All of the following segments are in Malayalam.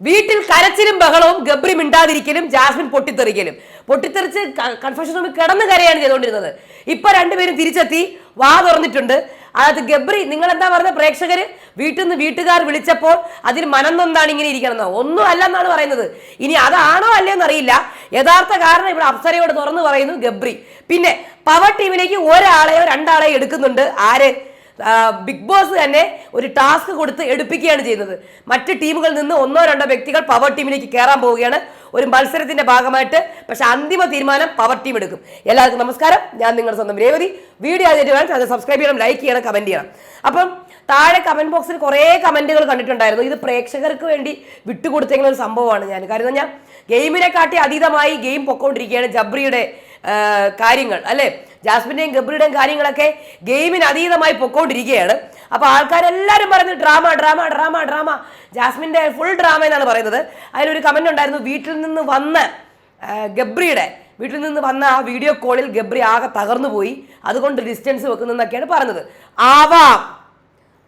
വീട്ടിൽ കരച്ചിലും ബഹളവും ഗബ്രി മിണ്ടാതിരിക്കലും ജാസ്മിൻ പൊട്ടിത്തെറിക്കലും. പൊട്ടിത്തെറിച്ച് കൺഫ്യൂഷൻ റൂമിൽ കിടന്ന് കരയാണ് ചെയ്തുകൊണ്ടിരുന്നത്. ഇപ്പൊ രണ്ടുപേരും തിരിച്ചെത്തി വാ തുറന്നിട്ടുണ്ട്. അതായത് ഗബ്രി നിങ്ങൾ എന്താ പറഞ്ഞ പ്രേക്ഷകര്? വീട്ടിൽ നിന്ന് വീട്ടുകാർ വിളിച്ചപ്പോൾ അതിൽ മനന്നൊന്നാണ് ഇങ്ങനെ ഇരിക്കണമെന്നോ ഒന്നും അല്ലെന്നാണ് പറയുന്നത്. ഇനി അതാണോ അല്ലേന്ന് അറിയില്ല. യഥാർത്ഥ കാരണം ഇവിടെ അപ്സരയോട് തുറന്നു പറയുന്നു ഗബ്രി. പിന്നെ പവർ ടീമിലേക്ക് ഒരാളെയോ രണ്ടാളെയോ എടുക്കുന്നുണ്ട്. ആര്? ബിഗ് ബോസ് തന്നെ ഒരു ടാസ്ക് കൊടുത്ത് എടുപ്പിക്കുകയാണ് ചെയ്യുന്നത്. മറ്റ് ടീമുകളിൽ നിന്ന് ഒന്നോ രണ്ടോ വ്യക്തികൾ പവർ ടീമിലേക്ക് കയറാൻ പോവുകയാണ്. ഒരു മത്സരത്തിന്റെ ഭാഗമായിട്ട് പക്ഷെ അന്തിമ തീരുമാനം പവർ ടീം എടുക്കും. എല്ലാവർക്കും നമസ്കാരം. ഞാൻ നിങ്ങളുടെ സ്വന്തം രേവതി. വീഡിയോ ആദ്യമായിട്ട് വേണം അത് സബ്സ്ക്രൈബ് ചെയ്യണം ലൈക്ക് ചെയ്യണം കമന്റ് ചെയ്യണം. അപ്പം താഴെ കമന്റ് ബോക്സിൽ കുറേ കമന്റുകൾ കണ്ടിട്ടുണ്ടായിരുന്നു. ഇത് പ്രേക്ഷകർക്ക് വേണ്ടി വിട്ടുകൊടുത്തേക്കുന്ന ഒരു സംഭവമാണ് ഞാൻ. കാരണം ഞാൻ ഗെയിമിനെ കാട്ടി അതീതമായി ഗെയിം പൊക്കോണ്ടിരിക്കുകയാണ് ജബ്രിയുടെ കാര്യങ്ങൾ. അല്ലേ? ജാസ്മിന്റെയും ഗബ്രിയുടെയും കാര്യങ്ങളൊക്കെ ഗെയിമിന് അതീതമായി പൊക്കോണ്ടിരിക്കുകയാണ്. അപ്പോൾ ആൾക്കാരെല്ലാവരും പറയുന്നത് ഡ്രാമ ഡ്രാമ ഡ്രാമ ഡ്രാമ. ജാസ്മിന്റെ ഫുൾ ഡ്രാമ എന്നാണ് പറയുന്നത്. അതിലൊരു കമന്റ് ഉണ്ടായിരുന്നു വീട്ടിൽ നിന്ന് വന്ന ഗബ്രിയുടെ വീട്ടിൽ നിന്ന് വന്ന ആ വീഡിയോ കോളിൽ ഗബ്രി ആകെ തകർന്നു പോയി. അതുകൊണ്ട് ഡിസ്റ്റൻസ് വെക്കുന്നതെന്നൊക്കെയാണ് പറഞ്ഞത്. ആവാം.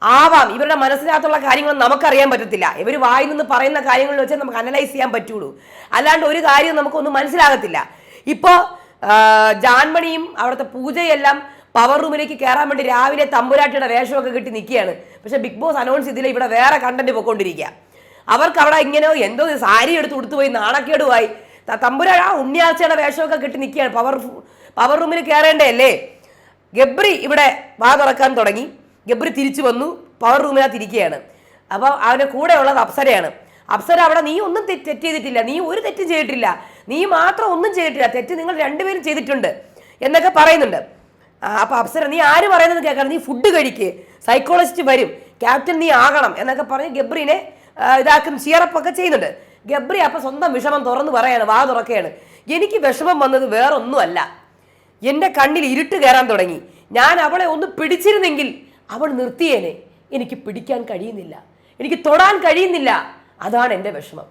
ആവാം. ഇവരുടെ മനസ്സിനകത്തുള്ള കാര്യങ്ങൾ നമുക്കറിയാൻ പറ്റത്തില്ല. ഇവർ വായി നിന്ന് പറയുന്ന കാര്യങ്ങളിൽ വെച്ച് നമുക്ക് അനലൈസ് ചെയ്യാൻ പറ്റുള്ളൂ. അല്ലാണ്ട് ഒരു കാര്യം നമുക്കൊന്നും മനസ്സിലാകത്തില്ല. ഇപ്പോൾ ജാൻമണിയും അവിടുത്തെ പൂജയെല്ലാം പവർ റൂമിലേക്ക് കയറാൻ വേണ്ടി രാവിലെ തമ്പുരാട്ടിയുടെ വേഷമൊക്കെ കിട്ടി നിൽക്കുകയാണ്. പക്ഷേ ബിഗ് ബോസ് അനൗൺസ് ചെയ്തില്ല ഇവിടെ വേറെ കണ്ടന്റ് പൊയ്ക്കൊണ്ടിരിക്കുക. അവർക്ക് അവിടെ ഇങ്ങനെ എന്തോ സാരി എടുത്ത് ഉടുത്തുപോയി നാണക്കേടുമായി. തമ്പുരാ ആ ഉണ്ണിയാഴ്ചയുടെ വേഷമൊക്കെ കിട്ടി നിൽക്കുകയാണ്. പവർ പവർ റൂമിൽ കയറേണ്ടതല്ലേ ഗബ്രി ഇവിടെ വാ തുറക്കാൻ തുടങ്ങി. ഗബ്രി തിരിച്ചു വന്നു പവർ റൂമിനകത്ത് ഇരിക്കുകയാണ് അപ്പോൾ അവന്റെ കൂടെയുള്ളത് അപ്സരയാണ്. അപ്സര അവിടെ നീ ഒന്നും തെറ്റ് ചെയ്തിട്ടില്ല. നീ ഒരു തെറ്റും ചെയ്തിട്ടില്ല. നീ മാത്രം ഒന്നും ചെയ്തിട്ടില്ല. തെറ്റ് നിങ്ങൾ രണ്ടുപേരും ചെയ്തിട്ടുണ്ട് എന്നൊക്കെ പറയുന്നുണ്ട്. അപ്പൊ അപ്സര നീ ആര് പറയുന്നത് കേൾക്കണം. നീ ഫുഡ് കഴിക്ക്. സൈക്കോളജിസ്റ്റ് വരും. ക്യാപ്റ്റൻ നീ ആകണം എന്നൊക്കെ പറഞ്ഞ് ഗബ്രീനെ ഇതാക്കും ചിയറപ്പൊക്കെ ചെയ്യുന്നുണ്ട്. ഗബ്രി അപ്പൊ സ്വന്തം വിഷമം തുറന്ന് പറയാണ് വാ തുറക്കുകയാണ് എനിക്ക് വിഷമം വന്നത് വേറൊന്നുമല്ല. എന്റെ കണ്ണിൽ ഇരുട്ട് കയറാൻ തുടങ്ങി. ഞാൻ അവളെ ഒന്ന് പിടിച്ചിരുന്നെങ്കിൽ അവൾ നിർത്തിയേനെ. എനിക്ക് പിടിക്കാൻ കഴിയുന്നില്ല. എനിക്ക് തൊടാൻ കഴിയുന്നില്ല. അതാണ് എന്റെ വിഷമം.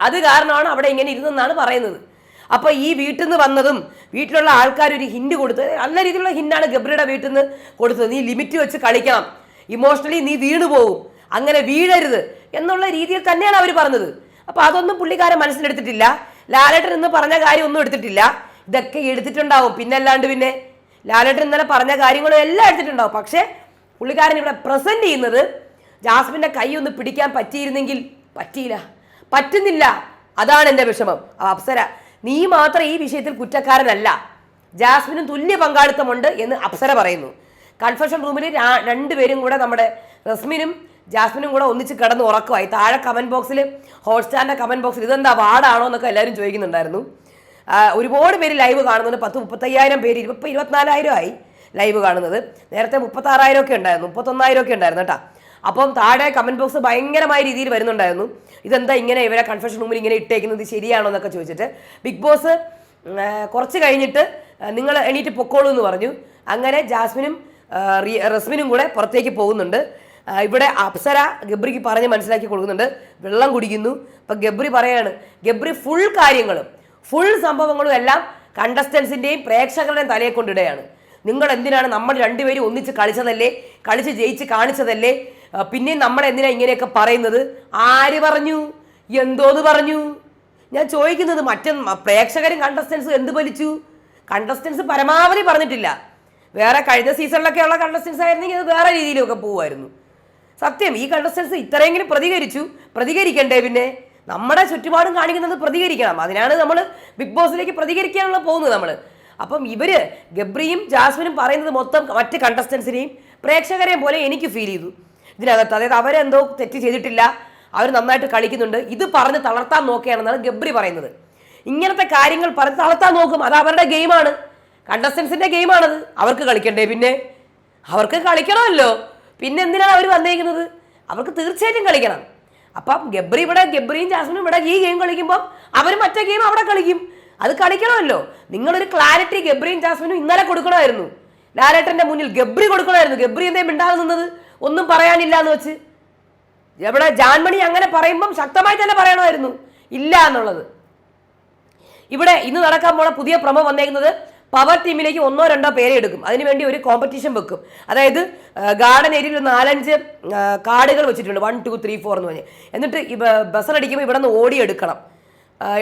അത് കാരണമാണ് അവിടെ ഇങ്ങനെ ഇരുന്നെന്നാണ് പറയുന്നത്. അപ്പോൾ ഈ വീട്ടിൽ നിന്ന് വന്നതും വീട്ടിലുള്ള ആൾക്കാർ ഒരു ഹിൻഡ് കൊടുത്തത് നല്ല രീതിയിലുള്ള ഹിൻഡാണ് ഗബ്രിയുടെ വീട്ടിൽ നിന്ന് കൊടുത്തത്. നീ ലിമിറ്റ് വെച്ച് കളിക്കണം. ഇമോഷണലി നീ വീണു പോകും അങ്ങനെ വീഴരുത് എന്നുള്ള രീതിയിൽ തന്നെയാണ് അവർ പറഞ്ഞത്. അപ്പോൾ അതൊന്നും പുള്ളിക്കാരൻ മനസ്സിലെടുത്തിട്ടില്ല. ലാലേട്ടൻ എന്ന് പറഞ്ഞ കാര്യം ഒന്നും എടുത്തിട്ടില്ല. ഇതൊക്കെ എടുത്തിട്ടുണ്ടാവും. പിന്നെ അല്ലാണ്ട് പിന്നെ ലാലേട്ടൻ ഇന്നലെ പറഞ്ഞ കാര്യങ്ങളും എല്ലാം എടുത്തിട്ടുണ്ടാവും. പക്ഷേ പുള്ളിക്കാരൻ ഇവിടെ പ്രസന്റ് ചെയ്യുന്നത് ജാസ്മിന്റെ കൈ ഒന്ന് പിടിക്കാൻ പറ്റിയിരുന്നെങ്കിൽ പറ്റിയില്ല. പറ്റുന്നില്ല. അതാണ് എന്റെ വിഷമം. അപ്സര നീ മാത്രം ഈ വിഷയത്തിൽ കുറ്റക്കാരനല്ല. ജാസ്മിനും തുല്യ പങ്കാളിത്തമുണ്ട് എന്ന് അപ്സര പറയുന്നു. കൺഫെഷൻ റൂമിൽ രണ്ടുപേരും കൂടെ നമ്മുടെ റസ്മിനും ജാസ്മിനും കൂടെ ഒന്നിച്ച് കിടന്ന് ഉറക്കമായി. താഴെ കമന്റ് ബോക്സിൽ ഹോട്ട്സ്റ്റാറിന്റെ കമന്റ് ബോക്സിൽ ഇതെന്താ വാർഡാണോ എന്നൊക്കെ എല്ലാവരും ചോദിക്കുന്നുണ്ടായിരുന്നു. ഒരുപാട് പേര് ലൈവ് കാണുന്നുണ്ട്. പത്ത് മുപ്പത്തയ്യായിരം പേര് ഇപ്പം ഇരുപത്തിനാലായിരം ആയി ലൈവ് കാണുന്നത്. നേരത്തെ മുപ്പത്താറായിരം ഒക്കെ ഉണ്ടായിരുന്നു. മുപ്പത്തൊന്നായിരം ഒക്കെ ഉണ്ടായിരുന്നു കേട്ടോ. അപ്പം താഴെ കമന്റ് ബോക്സ് ഭയങ്കരമായ രീതിയിൽ വരുന്നുണ്ടായിരുന്നു. ഇതെന്താ ഇങ്ങനെ ഇവരെ കൺഫെഷൻ റൂമിൽ ഇങ്ങനെ ഇട്ടേക്കുന്നത്? ശരിയാണോ എന്നൊക്കെ ചോദിച്ചിട്ട്. ബിഗ് ബോസ് കുറച്ച് കഴിഞ്ഞിട്ട് നിങ്ങൾ എണീറ്റ് പൊക്കോളൂ എന്ന് പറഞ്ഞു. അങ്ങനെ ജാസ്മിനും റസ്മിനും കൂടെ പുറത്തേക്ക് പോകുന്നുണ്ട്. ഇവിടെ അപ്സര ഗബ്രിക്ക് പറഞ്ഞ് മനസ്സിലാക്കി കൊടുക്കുന്നുണ്ട്. വെള്ളം കുടിക്കുന്നു. അപ്പം ഗബ്രി പറയാണ് ഗബ്രി ഫുൾ കാര്യങ്ങളും ഫുൾ സംഭവങ്ങളും എല്ലാം കണ്ടസ്റ്റൻസിന്റെയും പ്രേക്ഷകരുടെയും തലയെ കൊണ്ടിടുകയാണ്. നിങ്ങൾ എന്തിനാണ് നമ്മൾ രണ്ടുപേരും ഒന്നിച്ച് കളിച്ചതല്ലേ? കളിച്ച് ജയിച്ച് കാണിച്ചതല്ലേ? ആ, പിന്നെയും നമ്മൾ എന്തിനാ ഇങ്ങനെയൊക്കെ പറയുന്നത്? ആര് പറഞ്ഞു? എന്തോന്ന് പറഞ്ഞു? ഞാൻ ചോദിക്കുന്നത് മറ്റേ പ്രേക്ഷകരും കണ്ടസ്റ്റൻസ് എന്ത് വലിച്ചു കണ്ടസ്റ്റൻസ് പരമാവധി പറഞ്ഞിട്ടില്ല. വേറെ കഴിഞ്ഞ സീസണിലൊക്കെ ഉള്ള കണ്ടസ്റ്റൻസ് ആയിരുന്നെങ്കിൽ അത് വേറെ രീതിയിലൊക്കെ പോകുമായിരുന്നു സത്യം ഈ കണ്ടസ്റ്റൻസ് ഇത്രയെങ്കിലും പ്രതികരിച്ചു. പ്രതികരിക്കണ്ടേ പിന്നെ? നമ്മുടെ ചുറ്റുപാടും കാണിക്കുന്നത് പ്രതികരിക്കണം. അതിനാണ് നമ്മൾ ബിഗ് ബോസിലേക്ക് പ്രതികരിക്കാനുള്ള പോകുന്നത് നമ്മൾ. അപ്പം ഇവർ ഗബ്രിയും ജാസ്മിനും പറയുന്നത് മൊത്തം മറ്റ് കണ്ടസ്റ്റൻസിനെയും പ്രേക്ഷകരെയും പോലെ എനിക്ക് ഫീൽ ചെയ്തു. ഇതിനകത്ത്. അതായത് അവരെന്തോ തെറ്റ് ചെയ്തിട്ടില്ല. അവർ നന്നായിട്ട് കളിക്കുന്നുണ്ട്. ഇത് പറഞ്ഞ് തളർത്താൻ നോക്കുകയാണെന്നാണ് ഗബ്രി പറയുന്നത്. ഇങ്ങനത്തെ കാര്യങ്ങൾ പറഞ്ഞ് തളർത്താൻ നോക്കും. അത് അവരുടെ ഗെയിമാണ്. കണ്ടസ്റ്റൻസിന്റെ ഗെയിമാണത്. അവർക്ക് കളിക്കണ്ടേ പിന്നെ? അവർക്ക് കളിക്കണമല്ലോ. പിന്നെ എന്തിനാണ് അവർ വന്നേക്കുന്നത്? അവർക്ക് തീർച്ചയായിട്ടും കളിക്കണം. അപ്പം ഗബ്രി ഇവിടെ ഗബ്രിയും ജാസ്മിനും ഇവിടെ ഈ ഗെയിം കളിക്കുമ്പോൾ അവർ മറ്റേ ഗെയിം അവിടെ കളിക്കും. അത് കളിക്കണമല്ലോ. നിങ്ങളൊരു ക്ലാരിറ്റി ഗബ്രിയും ജാസ്മിനും ഇന്നലെ കൊടുക്കണമായിരുന്നു. ഡയറക്ടറിന്റെ മുന്നിൽ ഗബ്രി കൊടുക്കണമായിരുന്നു. ഗബ്രി എന്തേ മിണ്ടാതെ ഒന്നും പറയാനില്ല എന്ന് വെച്ച്. എവിടെ ജാൻമണി അങ്ങനെ പറയുമ്പം ശക്തമായി തന്നെ പറയണമായിരുന്നു. ഇല്ല എന്നുള്ളത്. ഇവിടെ ഇന്ന് നടക്കാൻ പോണ പുതിയ പ്രമ വന്നേക്കുന്നത് പവർ ടീമിലേക്ക് ഒന്നോ രണ്ടോ പേരെ എടുക്കും. അതിനുവേണ്ടി ഒരു കോമ്പറ്റീഷൻ വെക്കും. അതായത് ഗാർഡൻ ഏരിയയിൽ ഒരു നാലഞ്ച് കാർഡുകൾ വെച്ചിട്ടുണ്ട്. വൺ ടു ത്രീ ഫോർ എന്ന് പറഞ്ഞ്. എന്നിട്ട് അടിക്കുമ്പോൾ ഇവിടെ നിന്ന് ഓടി എടുക്കണം.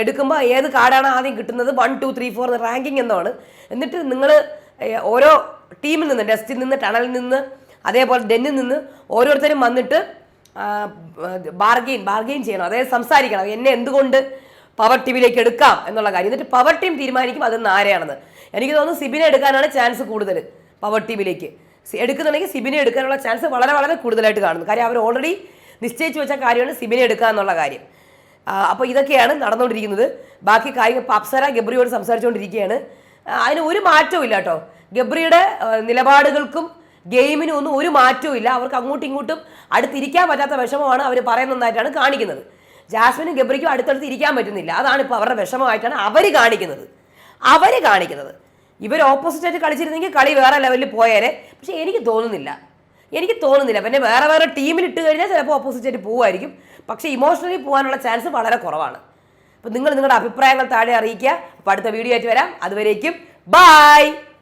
എടുക്കുമ്പോൾ ഏത് കാർഡാണ് ആദ്യം കിട്ടുന്നത്? One two three four ranking എന്നാണ് എന്നിട്ട് നിങ്ങൾ ഓരോ ടീമിൽ നിന്ന് ഡസ്റ്റിൽ നിന്ന് ടണലിൽ നിന്ന് അതേപോലെ ഡെന്നിൽ നിന്ന് ഓരോരുത്തരും വന്നിട്ട് ബാർഗെയിൻ ബാർഗെയിൻ ചെയ്യണം. അതായത് സംസാരിക്കണം. എന്നെ എന്തുകൊണ്ട് പവർ ടീമിലേക്ക് എടുക്കാം എന്നുള്ള കാര്യം. എന്നിട്ട് പവർ ടീം തീരുമാനിക്കും അത് ആരെയാണെന്ന്. എനിക്ക് തോന്നുന്നു സിബിനെ എടുക്കാനാണ് ചാൻസ് കൂടുതൽ പവർ ടീമിലേക്ക് എടുക്കുന്നുണ്ടെങ്കിൽ സിബിനെ എടുക്കാനുള്ള ചാൻസ് വളരെ വളരെ കൂടുതലായിട്ട് കാണുന്നു. കാര്യം അവർ ഓൾറെഡി നിശ്ചയിച്ചു വെച്ച കാര്യമാണ് സിബിനെ എടുക്കുക എന്നുള്ള കാര്യം. അപ്പോൾ ഇതൊക്കെയാണ് നടന്നുകൊണ്ടിരിക്കുന്നത്. ബാക്കി കായിക ഇപ്പോൾ അപ്സര ഗബ്രിയോട് സംസാരിച്ചുകൊണ്ടിരിക്കുകയാണ്. അതിന് ഒരു മാറ്റവും ഇല്ല കേട്ടോ. ഗബ്രിയുടെ നിലപാടുകൾക്കും ഗെയിമിനും ഒന്നും ഒരു മാറ്റവും ഇല്ല. അവർക്ക് അങ്ങോട്ടും ഇങ്ങോട്ടും അടുത്തിരിക്കാൻ പറ്റാത്ത വിഷമമാണ് അവർ പറയുന്നതായിട്ടാണ് കാണിക്കുന്നത്. ജാസ്മിനും ഗബ്രിക്കും അടുത്തടുത്ത് ഇരിക്കാൻ പറ്റുന്നില്ല. അതാണ് ഇപ്പോൾ അവരുടെ വിഷമമായിട്ടാണ് അവർ കാണിക്കുന്നത്. അവർ കാണിക്കുന്നത്. ഇവർ ഓപ്പോസിറ്റായിട്ട് കളിച്ചിരുന്നെങ്കിൽ കളി വേറെ ലെവലിൽ പോയേനെ. പക്ഷേ എനിക്ക് തോന്നുന്നില്ല. എനിക്ക് തോന്നുന്നില്ല. പിന്നെ വേറെ വേറെ ടീമിൽ ഇട്ട് കഴിഞ്ഞാൽ ചിലപ്പോൾ ഓപ്പോസിറ്റായിട്ട് പോകുമായിരിക്കും പക്ഷേ ഇമോഷണലി പോകാനുള്ള ചാൻസ് വളരെ കുറവാണ്. അപ്പോൾ നിങ്ങൾ നിങ്ങളുടെ അഭിപ്രായങ്ങൾ താഴെ അറിയിക്കുക. അപ്പോൾ അടുത്ത വീഡിയോ ആയിട്ട് വരാം. അതുവരേക്കും ബായ്